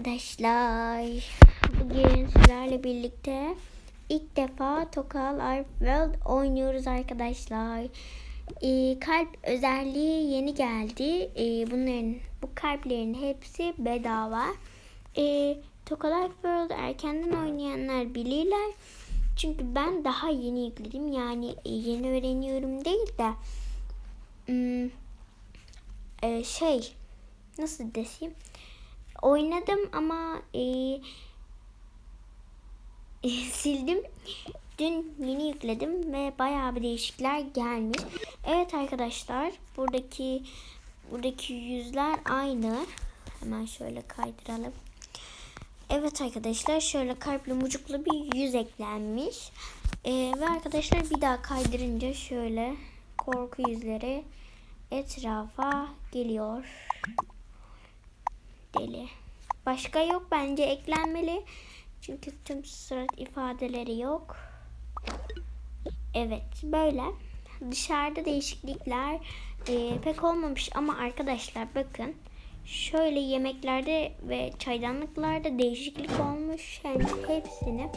Arkadaşlar bugün sizlerle birlikte ilk defa Tokal Art World oynuyoruz arkadaşlar. Ee, kalp özelliği yeni geldi. Ee, bunların bu kalplerin hepsi bedava. Ee, Tokal Art World erkenden oynayanlar bilirler. Çünkü ben daha yeni yükledim. Yani e, yeni öğreniyorum değil de hmm, e, şey nasıl deseyim oynadım ama e, sildim. Dün yeni yükledim ve bayağı bir değişiklikler gelmiş. Evet arkadaşlar buradaki buradaki yüzler aynı. Hemen şöyle kaydıralım. Evet arkadaşlar şöyle kalpli mucuklu bir yüz eklenmiş. Ee, ve arkadaşlar bir daha kaydırınca şöyle korku yüzleri etrafa geliyor. Deli. Başka yok bence eklenmeli. Çünkü tüm surat ifadeleri yok. Evet böyle. Dışarıda değişiklikler e, pek olmamış ama arkadaşlar bakın. Şöyle yemeklerde ve çaydanlıklarda değişiklik olmuş. Yani hepsini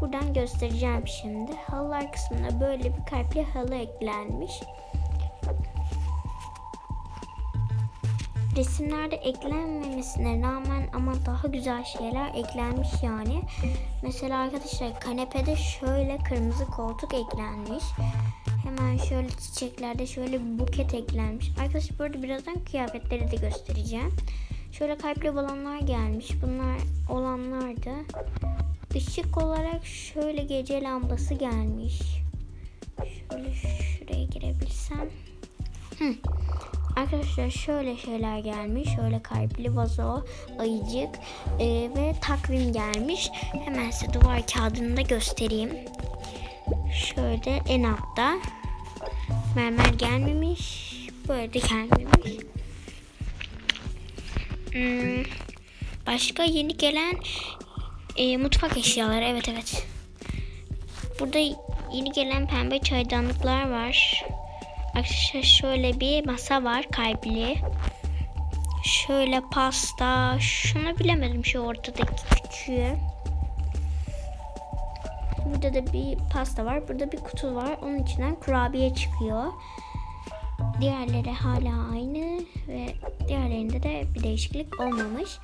buradan göstereceğim şimdi. Halılar kısmına böyle bir kalpli halı eklenmiş. Resimlerde eklenmemesine rağmen ama daha güzel şeyler eklenmiş yani. Mesela arkadaşlar kanepede şöyle kırmızı koltuk eklenmiş. Hemen şöyle çiçeklerde şöyle buket eklenmiş. Arkadaşlar burada birazdan kıyafetleri de göstereceğim. Şöyle kalpli balonlar gelmiş. Bunlar olanlardı. Işık olarak şöyle gece lambası gelmiş. Şöyle şuraya girebilsem. Hı. Arkadaşlar şöyle şeyler gelmiş. Şöyle kalpli vazo, ayıcık e, ve takvim gelmiş. Hemen size duvar kağıdını da göstereyim. Şöyle en altta mermer gelmemiş. Böyle de gelmemiş. Hmm, başka yeni gelen e, mutfak eşyaları. Evet evet. Burada yeni gelen pembe çaydanlıklar var. Arkadaşlar şöyle bir masa var kalpli. Şöyle pasta. Şunu bilemedim şu ortadaki küçüğü. Burada da bir pasta var. Burada bir kutu var. Onun içinden kurabiye çıkıyor. Diğerleri hala aynı ve diğerlerinde de bir değişiklik olmamış.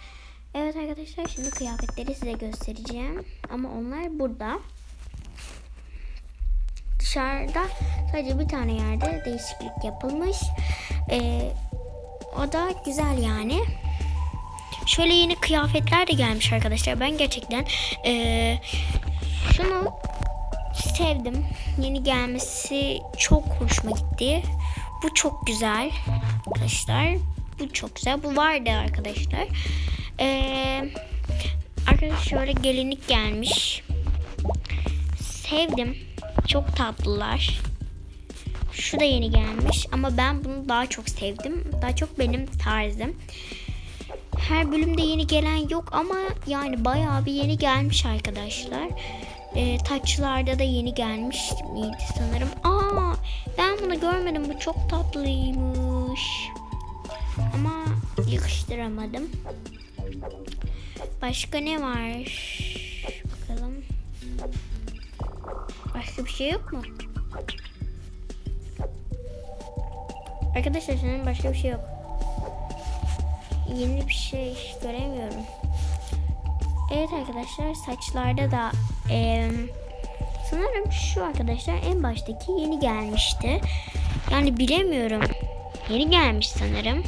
Evet arkadaşlar şimdi kıyafetleri size göstereceğim. Ama onlar burada dışarıda sadece bir tane yerde değişiklik yapılmış. Ee, o da güzel yani. Şöyle yeni kıyafetler de gelmiş arkadaşlar. Ben gerçekten ee, şunu sevdim. Yeni gelmesi çok hoşuma gitti. Bu çok güzel arkadaşlar. Bu çok güzel. Bu vardı arkadaşlar. Ee, arkadaşlar şöyle gelinlik gelmiş. Sevdim. Çok tatlılar. Şu da yeni gelmiş ama ben bunu daha çok sevdim. Daha çok benim tarzım. Her bölümde yeni gelen yok ama yani bayağı bir yeni gelmiş arkadaşlar. E, taçlarda da yeni gelmiş miydi sanırım. Aa ben bunu görmedim. Bu çok tatlıymış. Ama yakıştıramadım. Başka ne var? Bakalım. Başka bir şey yok mu? Arkadaşlar senin başka bir şey yok. Yeni bir şey göremiyorum. Evet arkadaşlar saçlarda da e, sanırım şu arkadaşlar en baştaki yeni gelmişti. Yani bilemiyorum. Yeni gelmiş sanırım.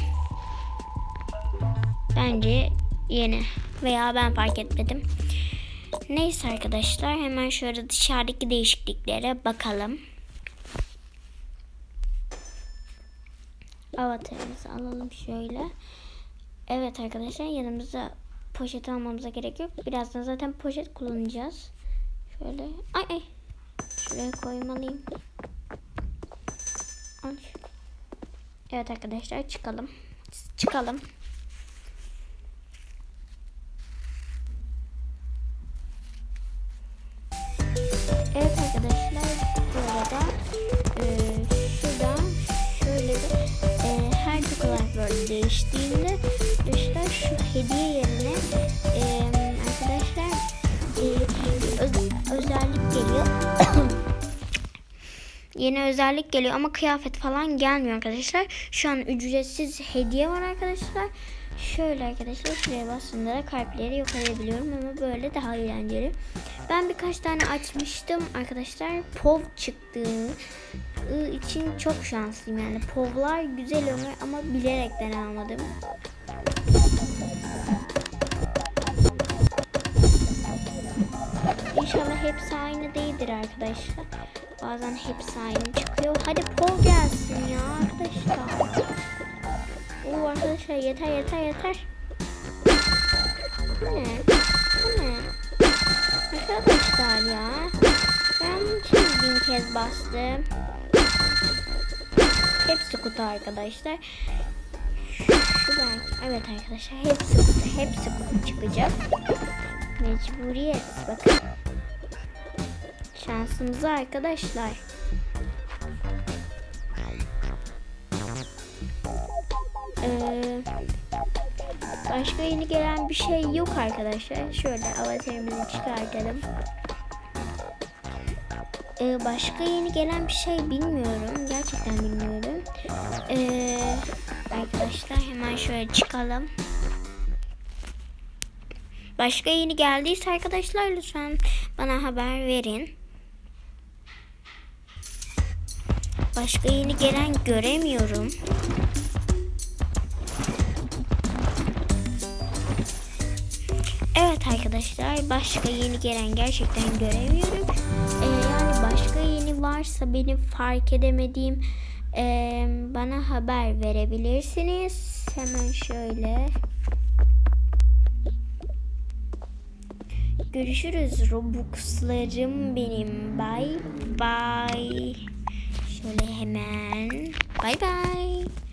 Bence yeni veya ben fark etmedim. Neyse arkadaşlar hemen şöyle dışarıdaki değişikliklere bakalım. Avatarımızı alalım şöyle. Evet arkadaşlar yanımıza poşet almamıza gerek yok. Birazdan zaten poşet kullanacağız. Şöyle ay ay. Şuraya koymalıyım. Evet arkadaşlar çıkalım. Çıkalım. Değiştiğinde arkadaşlar şu hediye yeni özellik geliyor ama kıyafet falan gelmiyor arkadaşlar. Şu an ücretsiz hediye var arkadaşlar. Şöyle arkadaşlar şuraya bastığımda da kalpleri yok edebiliyorum ama böyle daha eğlenceli. Ben birkaç tane açmıştım arkadaşlar. Pov çıktığı için çok şanslıyım yani. Povlar güzel oluyor ama bilerekten almadım. İnşallah hepsi aynı değildir arkadaşlar. Bazen hepsi aynı çıkıyor. Hadi pol gelsin ya arkadaşlar. Oo arkadaşlar yeter yeter yeter. Bu ne? Bu ne? Arkadaşlar ya. Ben için bin kez bastım. Hepsi kutu arkadaşlar. Şu belki. Evet arkadaşlar hepsi kutu. Hepsi kutu çıkacak. Mecburiyet. Bakın. Şansımıza arkadaşlar. Ee, başka yeni gelen bir şey yok arkadaşlar. Şöyle avatarımızı çıkartalım. Ee, başka yeni gelen bir şey bilmiyorum. Gerçekten bilmiyorum. Ee, arkadaşlar hemen şöyle çıkalım. Başka yeni geldiyse arkadaşlar lütfen bana haber verin. Başka yeni gelen göremiyorum. Evet arkadaşlar başka yeni gelen gerçekten göremiyorum. Ee, yani başka yeni varsa benim fark edemediğim ee, bana haber verebilirsiniz. Hemen şöyle. Görüşürüz Robux'larım benim. Bye bye. Şöyle hemen. Bye bye.